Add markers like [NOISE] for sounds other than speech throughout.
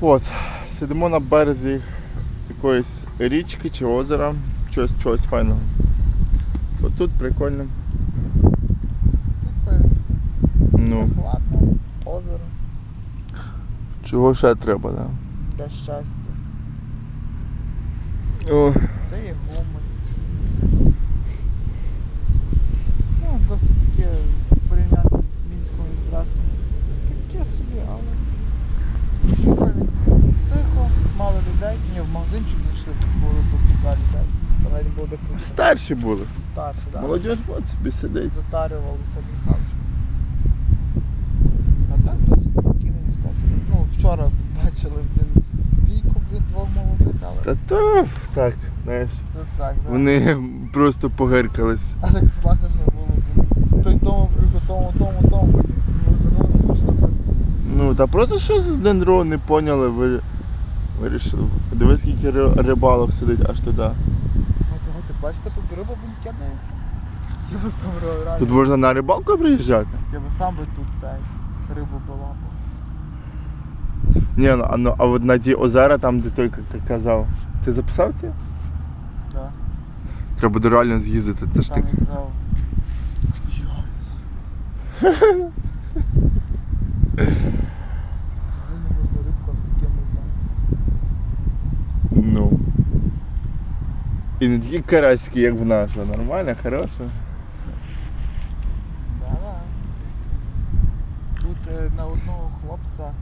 От, сидимо на березі якоїсь річки чи озера, чогось, чогось файного. От тут прикольно. Ну, Ладно, озеро, чого ще треба, да? для щастя. О, Це є гомель. Ну, досить таке порівняти з мінською здравством. Таке собі, але. Прикольно. Тихо, мало людей. Ні, в магазинчик зайшли, тут було тут кілька людей. Було старші були. старші, так. Молодіж от собі сидить. затарювалися Михайлович. А так досить спокійно містечко. Ну, вчора бачили блін, бійку, блін, двох молодих, але Та то так, знаєш. це так, да. Вони просто погиркались. А так слахаш не було, блін. Той тому брюху, тому, тому, тому. блін. Ну, вернулися, пішли. блін. Ну, та просто що з другого не поняли, ви вирішили. Дивись, скільки ри- рибалок сидить аж туди. Бачите, тут риба блін кидається. Я би сам реально. Тут можна на рибалку приїжджати? Я би сам би тут цей рибу балапав. Ні, ну, а, ну, а от на ті озера, там, де той к- казав. Ти записав це? Да. Треба буде реально з'їздити, це ж Там так. я казав. Реально [LAUGHS] можна рибку офігенно знати. Ну. І не такі карасики, як в нашу. Нормально, хороше. Да-да. Тут е, на одного хлопця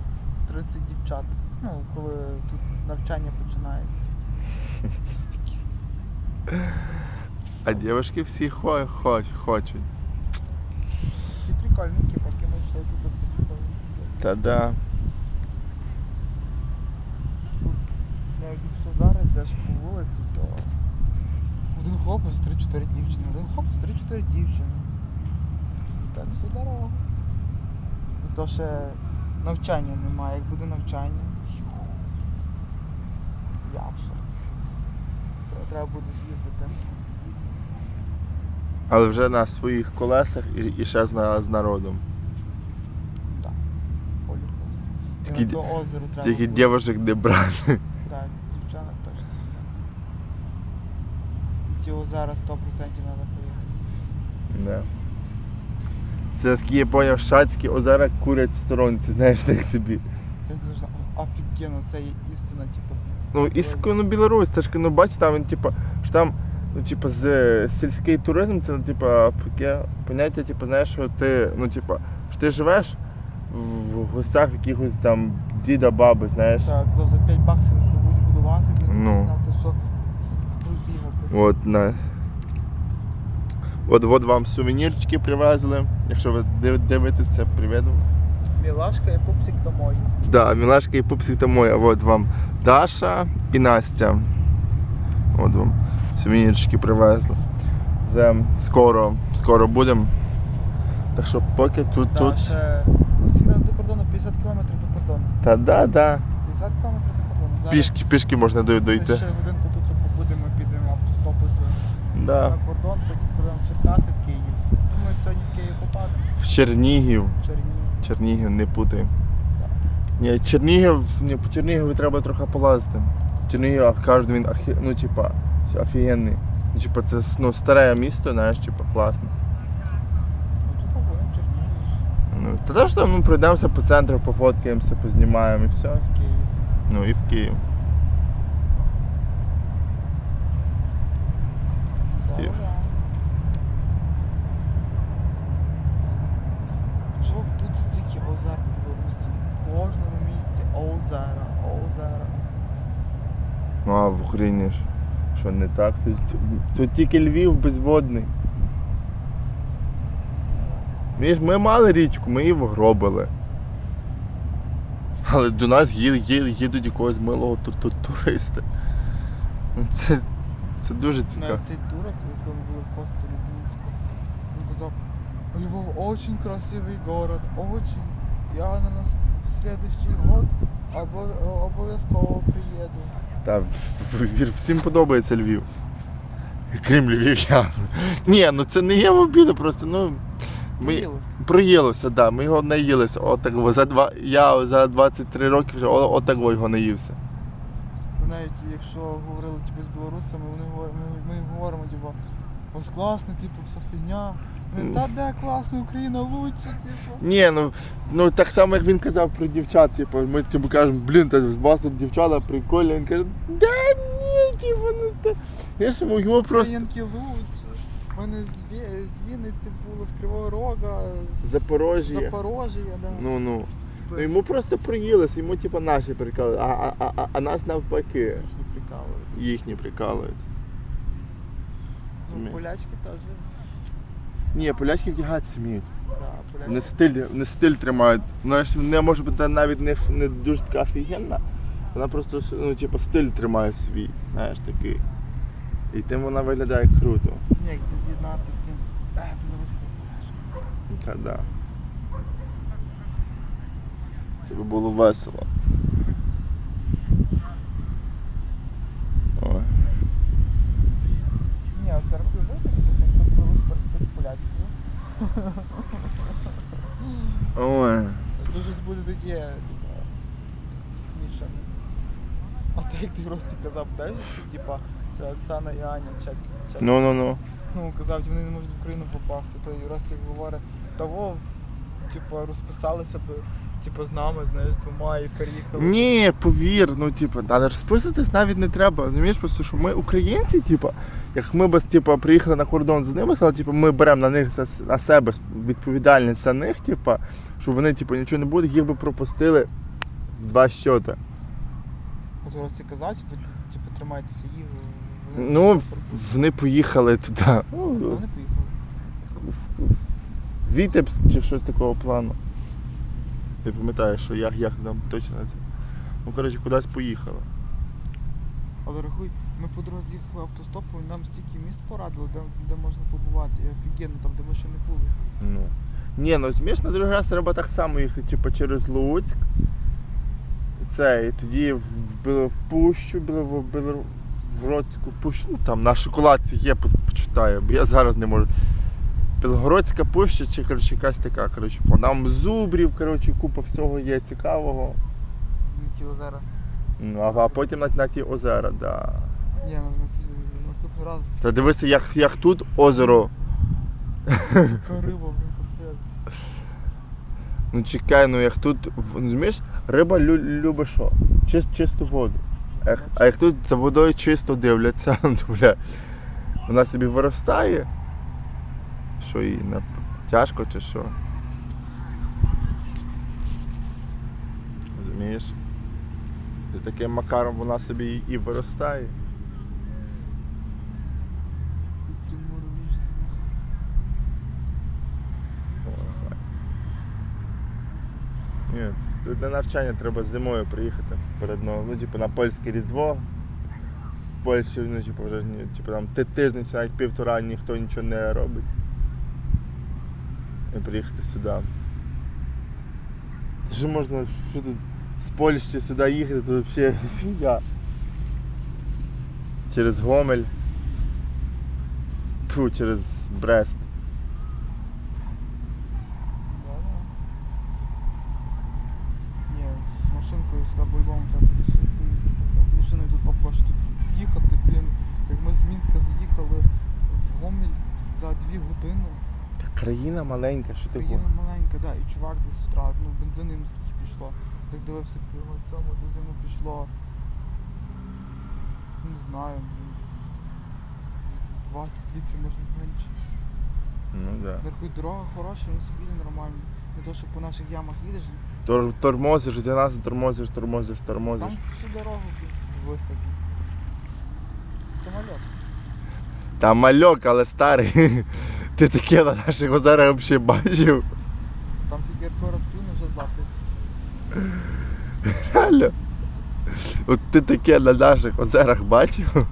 30 дівчат. Ну, коли тут навчання починається. А дівчатки всі хо- хоч, хочуть. Всі прикольненькі, поки ми йшли тут прикольненькі. Та да. Навіть якщо зараз йдеш по вулиці, то один хлопець, 3-4 дівчини, один хлопець, 3-4 дівчини. І так всю дорогу. І то ще навчання немає. Як буде навчання, я вже. Треба буде з'їздити. Але вже на своїх колесах і, і ще з, на- з народом. Так. Полюбився. Тільки До озера треба. Тільки буде. не брати. Так, дівчанок точно. Озера 100% треба поїхати. Да. Це наскільки я поняв, шацькі озера курять в сторонці, знаєш, так собі. Офігенно, це є істина, типу. Ну, і ну, Білорусь, це ж ну, бач, там він, типу, що там, ну, типу, з сільський туризм, це, ну, типу, таке поняття, типу, знаєш, що ти, ну, типу, що ти живеш в, гостях якихось там діда, баби, знаєш. Так, за, за 5 баксів будуть годувати, блін, Ну. От, на. От, от вам сувенірчики привезли. Якщо ви див- дивитесь це, приведу. Мілашка і пупсик домой. Да, Мілашка і пупсик то моя. От вам Даша і Настя. От вам сувенірчики привезли. Це скоро, скоро будемо. Так що поки тут, Та, тут. ще скільки нас до кордону? 50 кілометрів до кордону. Та да, да. 50 кілометрів до кордону. Зараз Пішки, пішки можна дойти. ще годинку тут побудемо, підемо автостопити Да. на кордон, потім кордон Черкаси, в Київ. Думаю, сьогодні в Київ попадемо. В Чернігів. Чернігів. Чернігів не путай. Ні, Чернігів, ні, по Чернігові треба трохи полазити. Чернігів а кажуть, він ахі, ну, типа, офігенний. Ну, Типа, це ну, старе місто, знаєш, типа, класно. Ну, тут побудемо. Ну, та теж там ну, пройдемося по центру, пофоткаємося, познімаємо і все. В Київ. Ну і в. Київ. Да-да. Що тут стільки озер в Білорусі? В кожному місці озера, озера. Ну а в Україні ж. Що не так? Тут, тільки Львів безводний. Ми ми мали річку, ми її вгробили. Але до нас їдуть, якогось милого ту- ту- туриста. Ну, Це, це дуже цікаво. Навіть цей турок, ми були в хостелі в Мінську, він казав, Львов очень красивий город, очень. Я на нас в следующий год обов'язково приїду. Та всім подобається Львів. Крім львів'ян. Ні, ну це не є в обіду, просто ну. Ми проїлося, да, ми його наїлися. Отак, за два, я за 23 роки вже отак його наївся. Навіть якщо говорили типу, з білорусами, вони ми, ми говоримо, типу, ось класно, типу, все фігня. Та де класно, Україна лучше, типу. Ні, ну, ну так само як він казав про дівчат, типу, ми типу, кажемо, блін, та у вас тут дівчата прикольні. Він каже, да ні, типу, ну та. Я ж йому його просто Українки лучше. У мене з, Ві- з Вінниці було, з Кривого Рога, з Запорожжя. Запорожжя, да. Ну ну. Типу, Ну йому просто проїлося, йому типу наші прикали, а, а, а, а, а нас навпаки їхні прикалують. їхні прикалують. Ну, полячки теж. Ні, полячки вдягатися вміють. Не стиль, не стиль тримають. Знаєш, не може бути навіть не, не дуже така офігенна. Вона просто ну, типу, стиль тримає свій, знаєш, такий. І тим вона виглядає круто. Ні, як без єднати, блін. Е. Та да. Це би було весело. Ой. Ні, от зараз ти знаєте, як білорус перед полячкою. Ой. Це типа, мішане. А так як ти просто казав, де що, типа, це Оксана і Аня, чек, чек. Ну ну ну. Ну, казав, вони не можуть в Україну попасти, то і Ростик говорить, того, типа, розписалися б, типа, з нами, знаєш, двома і переїхали. Ні, повір, ну типу, але розписуватись навіть не треба. Розумієш, просто що ми українці, типу, як ми б типу, приїхали на кордон з ними, сказали, типу, ми беремо на них на себе відповідальність за них, типу, що вони типу, нічого не будуть, їх би пропустили два щоти. От Ростик казав, типу, типу, тримайтеся їх. вони Ну, просто вони поїхали туди. Ну, Вони поїхали. в Вітебськ чи щось такого плану. Я пам'ятаю, що я, я там точно це. Ну, коротше, кудись поїхали. Але рахуй, ми по дорозі їхали автостопом, і нам стільки міст порадили, де, де можна побувати. І офігенно, там, де ми ще не були. Ну. Ні, ну зміш на другий раз треба так само їхати, типу, через Луцьк. Це, і тоді в, в, в Пущу, в, в, в, Білгородську пущу, ну там на шоколадці є, почитаю, бо я зараз не можу. Білгородська пуща чи коротше, якась така, коротше, по- там зубрів, коротше, купа всього є цікавого. На ті озера. Ну, а, потім на, на ті озера, да. Ні, на, на, наступний раз Та дивися, як, як тут озеро. така риба, блін, капець. Ну чекай, ну як тут, в- розумієш, риба лю, любить що? Чис, чисту воду. А як, а як тут за водою чисто дивляться, [LAUGHS] ну, бля, вона собі виростає. Що їй на тяжко чи що? Розумієш? Ти таким макаром вона собі і- і виростає. І. Ні, тут для навчання треба зимою приїхати перед новим. Ну, типу, на польське Різдво. В Польщі, ну, типу, вже типу, там ти- тиждень чи навіть півтора ніхто нічого не робить. І приїхати сюди. Що можна, що тут з Польщі сюди їхати, тут взагалі фіга. Через Гомель. Фу, через Брест. Країна маленька, що ти Країна маленька, да, і чувак десь втратив, ну бензину йому скільки пішло. Так дивився по його цьому, десь йому пішло. Не знаю, 20 літрів, може менше. Ну так. Да. Рахуй, дорога хороша, він собі нормально. Не то, що по наших ямах їдеш, Тор, тормозиш, за нас тормозиш, тормозиш, тормозиш. там всю дорогу висаді. То мальок. Та мальок, але старий. Ти таке на наших озерах взагалі бачив. Там тільки ярко розплюне вже злапить. Реально. От ти таке на наших озерах бачив?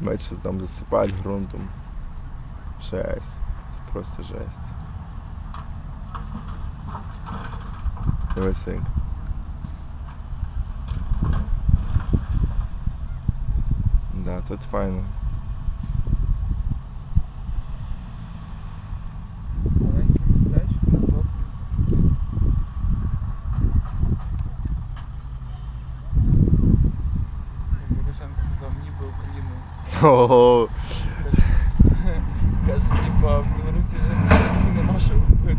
Бачиш, там засипають ґрунтом. Жесть. Це просто жесть. Дивися. Да, тут файно. Ого. Каже, типа, в Білорусі вже нема що робити.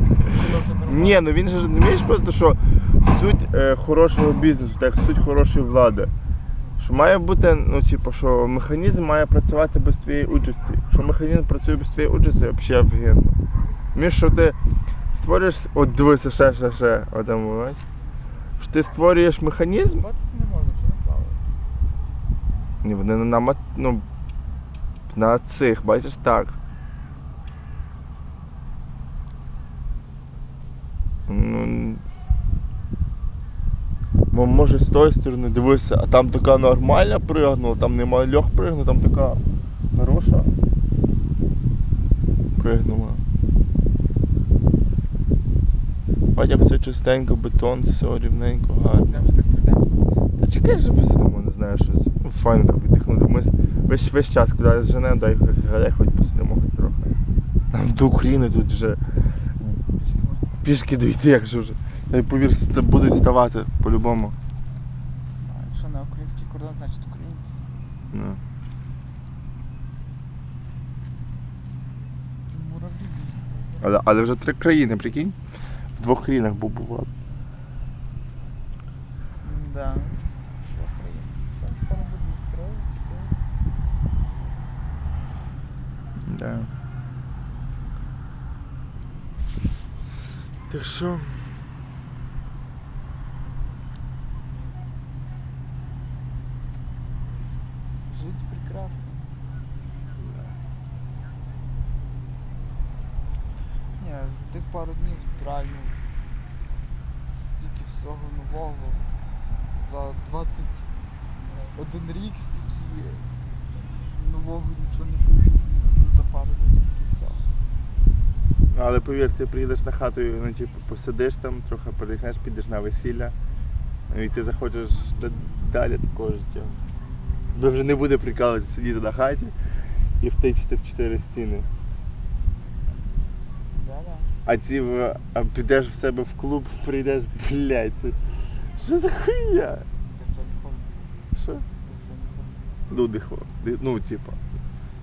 Ні, ну він же розумієш просто, що суть е, хорошого бізнесу, так суть хорошої влади. Що має бути, ну типу, що механізм має працювати без твоєї участі. Що механізм працює без твоєї участі, взагалі офігенно. Між що ти створюєш, от дивися, ще, ще, ще, один бачиш. Що ти створюєш механізм, Купатися не можна, чи не плавати? ні, вони на, на, мат- ну, на цих, бачиш, так. Ну, може з тої сторони дивися, а там така нормальна пригнула, там нема льох пригнув, там така хороша пригнула. Бать, як все чистенько, бетон, все рівненько, гарно. Та чекай, що посидимо, не знаю, щось. Ну, файно так віддихнути. Ми весь, весь час куди женемо, дай галяй хоч посидимо хоч трохи. Нам до України тут вже Пішки пішки дойти, якщо вже. Повір, будуть ставати по-любому. А якщо на український кордон, значить українці. Ну. Муравлі. Але, але вже три країни, прикинь? В двох країнах був бував. Да. Да. Так що. Жить прекрасно. Ні, за тих пару днів реально стільки всього нового. За 21 рік стільки нового нічого не було. За пару днів стільки всього. Але повір, ти приїдеш на хату, і, ну, типу, посидиш там, трохи передихнеш, підеш на весілля. Ну, і ти захочеш далі такого життя. Бо вже не буде прикалуватися сидіти на хаті і втичити в чотири стіни. А ці а підеш в себе в клуб, прийдеш, блядь, ти. що за хуйня? Що? Ну, дихо. Ну, типа.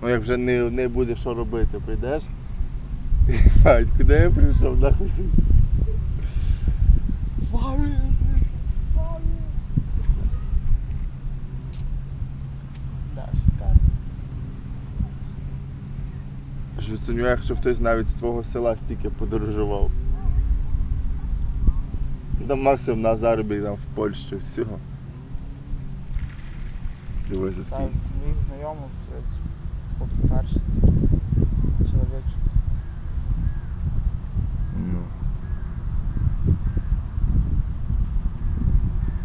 Ну як вже не, не буде що робити, прийдеш. [LAUGHS] Бать, куди я прийшов, нахуй сидіти? Що сумніваюся, що хтось навіть з твого села стільки подорожував. Там максимум на заробіт там в Польщі всього. Дивися Там скільки. блядь, поки перший чоловічок. Ну.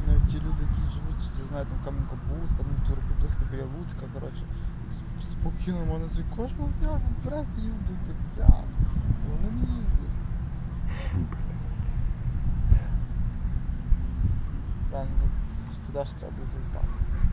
Ну, ті люди, які живуть, я знаю, там Кам'янка-Бузька, ну, трохи близько біля Луцька, коротше, с- спокійно можна собі кожного дня в Брест їздити, бля. Вони не їздять. Реально, ну, туди ж треба заїхати.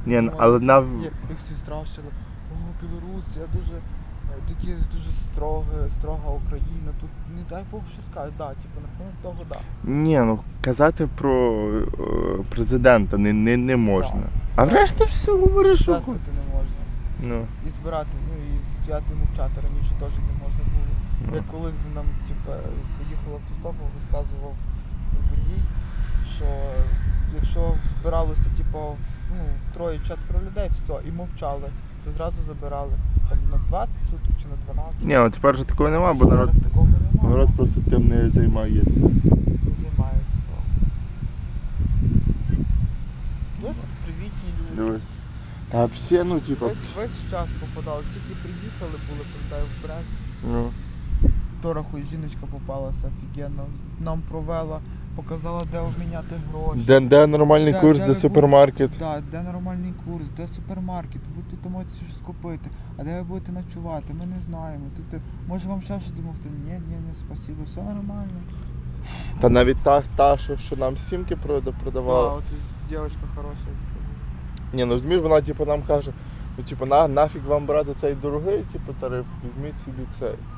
Ні, ну, але на... Як всі страшили, о, Білорусь, я дуже е, такі дуже строга, строга Україна, тут не дай Бог що скажуть, да, типу, на рахунок того, да. Ні, ну казати про е, президента не, не, не можна. А врешті все говориш, що. не можна. Ну. І збирати, ну і стояти мовчати раніше теж не можна було. Ну. Як колись він нам, типу, поїхав автостопом, розказував водій, що якщо збиралося, типу, ну, троє-четверо людей, все, і мовчали, то зразу забирали. Там на 20 суток чи на 12. Ні, ну тепер вже такого нема, бо народ, Зараз такого немає. народ просто тим не займається. Не займається. Досить привітні люди. Дивись. Та всі, ну, типу, Весь, весь час попадали. Тільки приїхали, були, пам'ятаю, в Брест. ну. То рахуй, жіночка попалася офігенно. Нам провела, показала, де обміняти гроші. Де, де нормальний Де- курс, де де супермаркет. Да, де нормальний курс, де супермаркет, ви тут можете щось купити, а де ви будете ночувати, ми не знаємо. Тут, е, може вам ще щось допомогти? Ні, ні, ні, спасибо, все нормально. Та навіть та, та що, що нам сімки прода- Да, продавала. от дівчинка хороша. Ні, ну розумієш, вона типу нам каже, Ну, типу, на, нафіг вам брати цей дорогий, типу, тариф, візьміть собі цей.